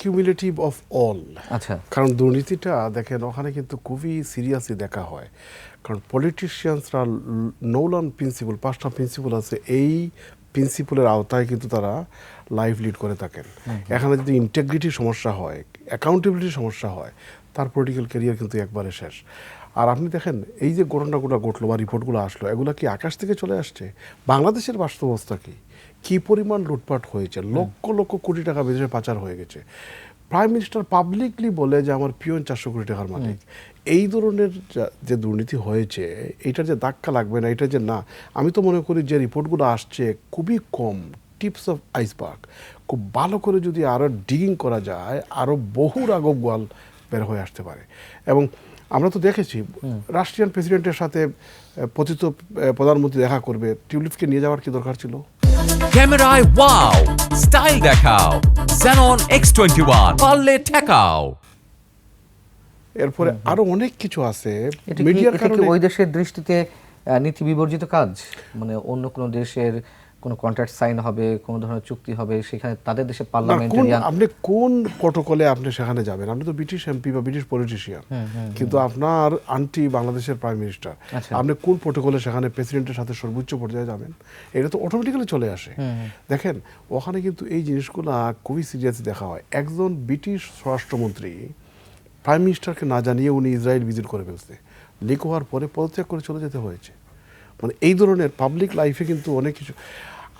Cumulative of all আচ্ছা। কারণ দুর্নীতিটা দেখেন ওখানে কিন্তু খুবই সিরিয়াসলি দেখা হয়। কারণ পলিটিশিয়ানসরা নৌলান প্রিন্সিপাল পাঁচটা প্রিন্সিপাল আছে এই প্রিন্সিপালের আওতায় কিন্তু তারা লাইফ লিড করে থাকেন। এখানে যদি ইন্টেগ্রিটির সমস্যা হয় অ্যাকাউন্টেবিলিটি সমস্যা হয় তার পলিটিক্যাল ক্যারিয়ার কিন্তু একবারে শেষ। আর আপনি দেখেন এই যে ঘটনাগুলো ঘটলো বা রিপোর্টগুলো আসলো এগুলো কি আকাশ থেকে চলে আসছে? বাংলাদেশের বাস্তব অবস্থা কি? কী পরিমাণ লুটপাট হয়েছে? লক্ষ লক্ষ কোটি টাকা বিদেশে পাচার হয়ে গেছে। প্রাইম মিনিস্টার পাবলিকলি বলে যে আমার পিওন চারশো কোটি টাকার মালিক। এই ধরনের যা- দুর্নীতি হয়েছে এটার যে ধাক্কা লাগবে না এটা যে না আমি তো মনে করি যে রিপোর্টগুলো আসছে খুবই কম টিপস অফ আইসবার্গ। খুব ভালো করে যদি আরও ডিগিং করা যায় আরও বহু রাগব গোয়াল বের হয়ে আসতে পারে। এবং আমরা তো দেখেছি রাশিয়ান প্রেসিডেন্টের সাথে পতিত প্রধানমন্ত্রী দেখা করবে টিউলিপকে নিয়ে যাওয়ার কি দরকার ছিল? ক্যামেরায় ওয়াও স্টাইল দেখাও Xenon X21 পারলে ঠেকাও। এরপরে আরও অনেক কিছু আছে। মিডিয়ার কারণে ওই দেশের দৃষ্টিতে নীতি বিবর্জিত কাজ? মানে অন্য কোনো দেশের কোনো কন্ট্রাক্ট সাইন হবে কোনো ধরনের চুক্তি হবে সেখানে তাদের দেশে পার্লামেন্টারিয়ান আপনি কোন প্রটোকলে আপনি সেখানে যাবেন? আপনি তো ব্রিটিশ এমপি বা ব্রিটিশ পলিটিশিয়ান কিন্তু আপনার আন্টি বাংলাদেশের প্রাইম মিনিস্টার আচ্ছা। আপনি কোন প্রটোকলে সেখানে প্রেসিডেন্টের সাথে সর্বোচ্চ পর্যায়ে যাবেন? এটা তো অটোমেটিক্যালি চলে আসে। দেখেন ওখানে কিন্তু এই জিনিসগুলো খুবই সিরিয়াস দেখা হয়। একজন ব্রিটিশ স্বরাষ্ট্রমন্ত্রী প্রাইম মিনিস্টারকে না জানিয়ে উনি ইসরায়েল ভিজিট করে ফেলছে। লিক হওয়ার পরে পদত্যাগ করে চলে যেতে হয়েছে। মানে এই ধরনের পাবলিক লাইফে কিন্তু অনেক কিছু।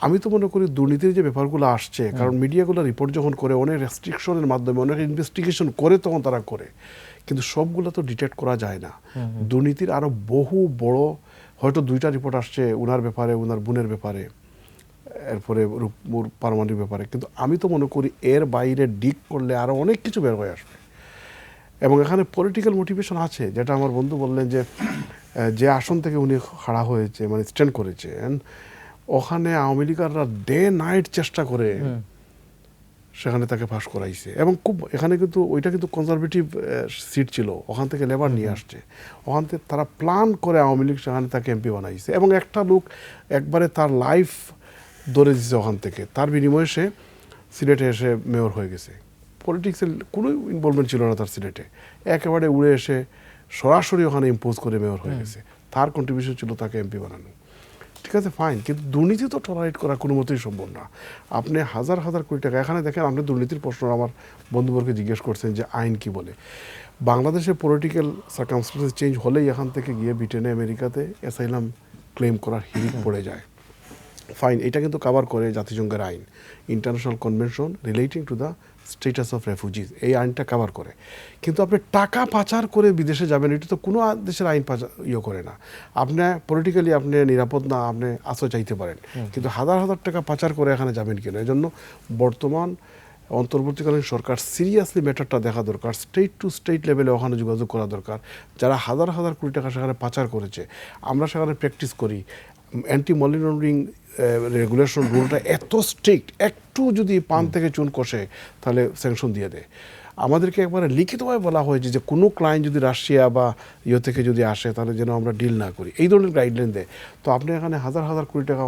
আমি তো মনে করি দুর্নীতির যে ব্যাপারগুলো আসছে কারণ মিডিয়াগুলো রিপোর্ট যখন করে অনেক রেস্ট্রিকশনের মাধ্যমে অনেক ইনভেস্টিগেশন করে তখন তারা করে। কিন্তু সবগুলো তো ডিটেক্ট করা যায় না। দুর্নীতির আরও বহু বড় হয়তো দুইটা রিপোর্ট আসছে উনার ব্যাপারে উনার বোনের ব্যাপারে এরপরে রূপপুর পারমাণবিক ব্যাপারে। কিন্তু আমি তো মনে করি এর বাইরে ডিক করলে আরও অনেক কিছু বের হয়ে আসবে। এবং এখানে পলিটিক্যাল মোটিভেশন আছে যেটা আমার বন্ধু বললেন যে যে আসন থেকে উনি খাড়া হয়েছে মানে স্ট্যান্ড করেছেন ওখানে আওয়ামী লীগাররা ডে নাইট চেষ্টা করে সেখানে তাকে পাশ করাইছে। এবং খুব এখানে কিন্তু ওইটা কিন্তু কনজারভেটিভ সিট ছিল ওখান থেকে লেবার নিয়ে আসছে। ওখান থেকে তারা প্ল্যান করে আওয়ামী লীগ সেখানে তাকে এমপি বানাইছে। এবং একটা লোক একবারে তার লাইফ ধরে দিছে ওখান থেকে। তার বিনিময়ে সে সিলেটে এসে মেয়র হয়ে গেছে। পলিটিক্সের কোনো ইনভলভমেন্ট ছিল না তার সিলেটে। একেবারে উড়ে এসে সরাসরি ওখানে ইম্পোজ করে মেয়র হয়ে গেছে। তার কন্ট্রিবিউশন ছিল তাকে এমপি বানানো। ঠিক আছে ফাইন কিন্তু দুর্নীতি তো টলারেট করা কোনো মতেই সম্ভব না। আপনি হাজার হাজার কোটি টাকা এখানে দেখেন আপনি দুর্নীতির প্রশ্ন আমার বন্ধুবর্গকে জিজ্ঞেস করছেন যে আইন কি বলে। বাংলাদেশের পলিটিক্যাল সার্কামস্টেন্সেস চেঞ্জ হলেই এখান থেকে গিয়ে ব্রিটেনে আমেরিকাতে অ্যাসাইলাম ক্লেম করার হিরিক পড়ে যায়। ফাইন এটা কিন্তু কভার করে জাতিসংঘের আইন। International convention relating to the status of refugees এই আইনটা কভার করে। কিন্তু আপনি টাকা পাচার করে বিদেশে যাবেন এটা তো কোনো দেশের আইন পাচার ইয়ে করে না। আপনি পলিটিক্যালি আপনি নিরাপদ না আপনি আশ্রয় চাইতে পারেন। কিন্তু হাজার হাজার টাকা পাচার করে এখানে যাবেন কেন? এই জন্য বর্তমান অন্তর্বর্তীকালীন সরকার সিরিয়াসলি ম্যাটারটা দেখা দরকার। স্টেট টু স্টেট লেভেলে ওখানে যোগাযোগ করা দরকার। যারা হাজার হাজার কোটি টাকা সেখানে পাচার করেছে আমরা সেখানে প্র্যাকটিস করি। অ্যান্টি মানি লন্ডারিং রেগুলেশন রুলটা এত স্ট্রিক্ট একটু যদি পান থেকে চুন কষে তাহলে স্যাংশন দিয়ে দেয় আমাদেরকে একবারে লিখিতভাবে বলা হয়েছে যে কোনো ক্লায়েন্ট যদি রাশিয়া বা ইয়ে থেকে যদি আসে, তাহলে যেন আমরা ডিল না করি। এই ধরনের গাইডলাইন দেয়। তো আপনি এখানে হাজার হাজার কোটি টাকা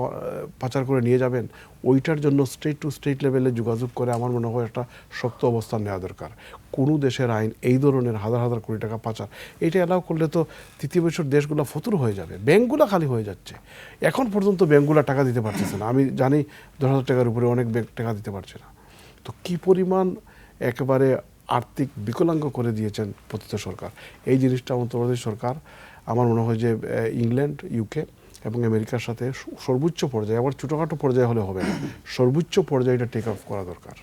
পাচার করে নিয়ে যাবেন, ওইটার জন্য স্টেট টু স্টেট লেভেলে যোগাযোগ করে আমার মনে হয় একটা শক্ত অবস্থান নেওয়া দরকার। কোনো দেশের আইন এই ধরনের হাজার হাজার কোটি টাকা পাচার, এটা অ্যালাউ করলে তো তৃতীয় বছর দেশগুলো ফতুর হয়ে যাবে ব্যাঙ্কগুলো খালি হয়ে যাচ্ছে। এখন পর্যন্ত ব্যাঙ্কগুলো টাকা দিতে পারতেছে না। আমি জানি দশ হাজার টাকার উপরে অনেক ব্যাংক টাকা দিতে পারছে না। তো কি পরিমাণ একেবারে আর্থিক বিকলাঙ্গ করে দিয়েছেন পতিত সরকার। এই জিনিসটা অন্তর্বর্তী সরকার, আমার মনে হয় যে ইংল্যান্ড ইউকে এবং আমেরিকার সাথে সর্বোচ্চ পর্যায়ে, আবার ছোটোখাটো পর্যায়ে হলে হবে সর্বোচ্চ পর্যায়ে এটা টেক অফ করা দরকার।